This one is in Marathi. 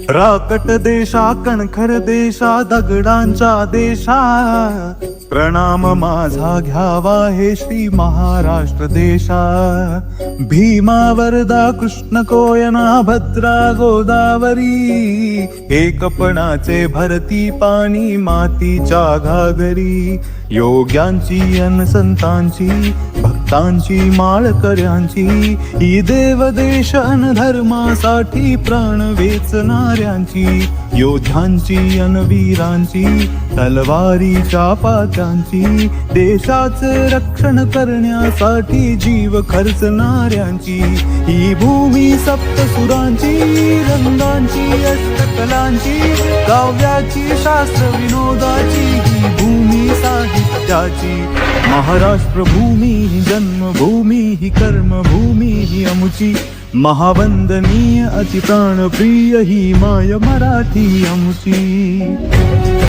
राकट देशा कणखर देशा दगडांचा देशा. प्रणाम माझा घ्यावा हे श्री महाराष्ट्र देशा. भीमा वरदा कृष्ण कोयना भद्रा गोदावरी. एकपणाचे भरती पाणी मातीच्या घागरी. योग्यांची अन संतांची भक्तांची माळकऱ्यांची. ही देवदेश अन धर्मासाठी प्राण वेचणाऱ्यांची. योद्ध्यांची अन वीरांची तलवारीच्या पात्यांची देशाचे रक्षण करण्यासाठी जीव खर्चणाऱ्यांची. ही भूमी सप्तसुरांची रंगांची अष्टकलांची काव्याची शास्त्र विनोदाची ही भूमी साहित्याची. महाराष्ट्र भूमी ही जन्मभूमी ही कर्मभूमी ही अमुची. महावंदनीय अति प्राणप्रिय ही माय मराठी अमुची.